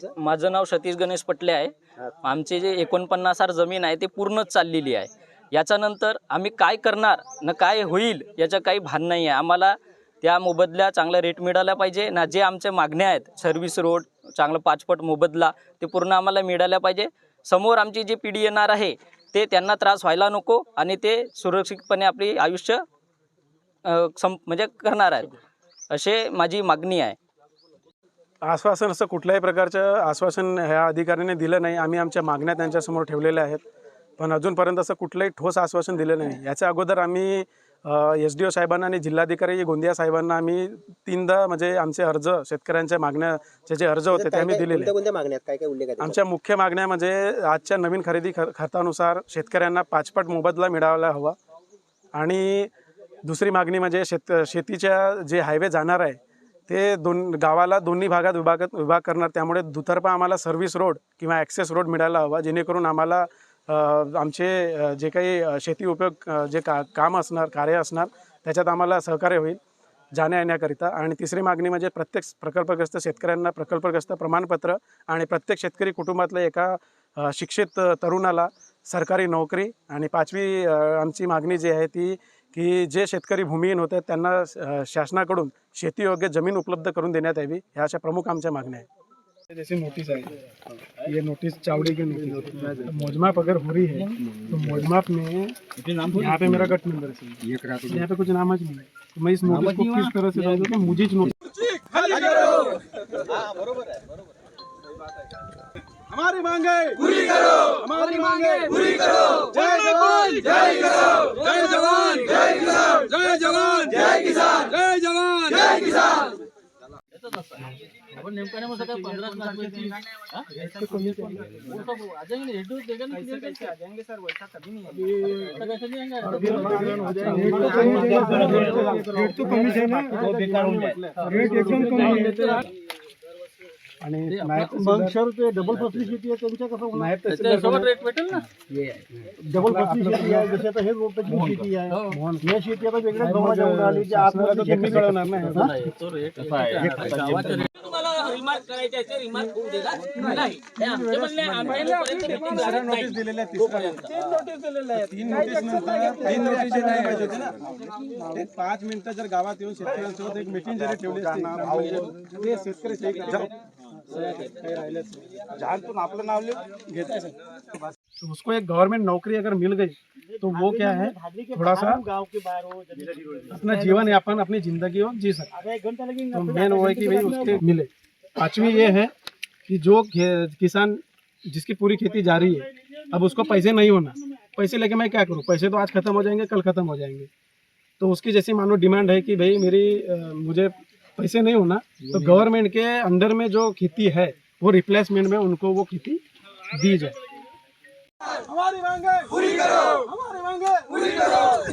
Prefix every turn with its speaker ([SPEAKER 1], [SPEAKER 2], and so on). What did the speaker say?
[SPEAKER 1] तुमचं?
[SPEAKER 2] माझं नाव सतीश गणेश पटले आहे. आमचे जे एकोणपन्नास हार जमीन आहे ते पूर्णच चाललेली आहे. याच्यानंतर आम्ही काय करणार न काय होईल याचं काही भान नाही आहे. आम्हाला त्या मोबदल्या चांगला रेट मिळाला पाहिजे. ना जे आमच्या मागण्या आहेत सर्व्हिस रोड चांगलं पाचपट मोबदला ते पूर्ण आम्हाला मिळाल्या पाहिजे. समोर आमची जी पिढी येणार आहे ते त्यांना त्रास व्हायला नको आणि ते सुरक्षितपणे आपली आयुष्य अ, सं म्हणजे करणार आहेत. असे माझी मागणी आहे.
[SPEAKER 3] आश्वासन असं कुठल्याही प्रकारचं आश्वासन ह्या अधिकाऱ्याने दिलं नाही. आम्ही आमच्या मागण्या त्यांच्यासमोर ठेवलेल्या आहेत. पण अजूनपर्यंत असं कुठलंही ठोस आश्वासन दिलं नाही. याच्या अगोदर आम्ही एस डी ओ साहेबांना आणि जिल्हाधिकारी गोंदिया साहेबांना आम्ही तीनदा म्हणजे आमचे अर्ज शेतकऱ्यांच्या मागण्याचे जे अर्ज होते ते
[SPEAKER 1] काय-
[SPEAKER 3] आम्ही दिलेले.
[SPEAKER 1] काय काय उल्लेख
[SPEAKER 3] आमच्या मुख्य मागण्या म्हणजे आजच्या नवीन खरेदी खतानुसार शेतकऱ्यांना पाचपट मोबदला मिळायला हवा. आणि दुसरी मागणी म्हणजे शेत शेतीच्या जे हायवे जाणार आहे ते दोन गावाला दोन्ही भागात विभागात विभाग करणार. त्यामुळे दुतर्फा आम्हाला सर्व्हिस रोड किंवा ॲक्सेस रोड मिळायला हवा. जेणेकरून आम्हाला आमचे जे काही शेती उपयोग जे का काम असणार कार्य असणार त्याच्यात आम्हाला सहकार्य होईल जाण्या येण्याकरिता आणि तिसरी मागणी म्हणजे प्रत्येक प्रकल्पग्रस्त शेतकऱ्यांना प्रकल्पग्रस्त प्रमाणपत्र आणि प्रत्येक शेतकरी कुटुंबातल्या एका शिक्षित तरुणाला सरकारी नोकरी. आणि पाचवी आमची मागणी जी आहे ती की जे शेतकरी भूमिहीन होते त्यांना अ, शासनाकडून शेतीयोग्य जमीन उपलब्ध करून देण्यात यावी ह्या अशा प्रमुख आमच्या मागण्या आहेत. जैसे नोटिस आई ये नोटिस चावड़ी की नोटिस तो मोजमाप अगर हो रही है तो मोजमाप में यहाँ पे मेरा गट नंबर है. यहाँ पे कुछ नाम नहीं है. तो मैं इस नोटिस को किस तरह से समझूं कि मुझे नोटिस हमारी मांगे। पूरी करो। हमारी मांगे। पूरी करो। जय जवान। जय किसान। जय जवान। जय किसान। जय जवान। जय किसान। जय जवान। जय किसान। आणि मग सर ते डबल फसली शेती आहे त्यांच्या कसं नाही डबल फसली शेती आहे जशी आता हे रोपची शेती आहे. या शेती आता वेगळ्याच भावाच्या उडून आली जे आपल्याला शेती कळणार नाही. नोटीस दिलेल्या तीन नोटीस दिलेल्या तीन नोटीस नंतर तीन नोटीस नाही पाहिजे होते ना. ते पाच मिनिटं जर गावात येऊन शेतकऱ्यांसोबत एक मिटिंग जरी ठेवली असती ते शेतकरी आहे तो उसको एक गवर्नमेंट नौकरी अगर मिल गई तो वो क्या है? थोड़ा सा गाँव के बाहर अपना जीवन यापन अपनी ज़िंदगी वो जी सकते तो मेन वो है कि भाई उसके मिले। पांचवी ये है कि जो किसान जिसकी पूरी खेती जा रही है, अब उसको पैसे नहीं होना। पैसे लेके मैं क्या करूँ? पैसे तो आज खत्म हो जाएँगे, कल खत्म हो जाएँगे। तो उसकी जैसी मानो डिमांड है कि भाई मेरी मुझे पैसे नहीं होना। तो गवर्नमेंट के अंडर में जो खेती है वो रिप्लेसमेंट में उनको वो खेती दी जाए। हमारी मांगे पूरी करो। हमारी मांगे पूरी करो।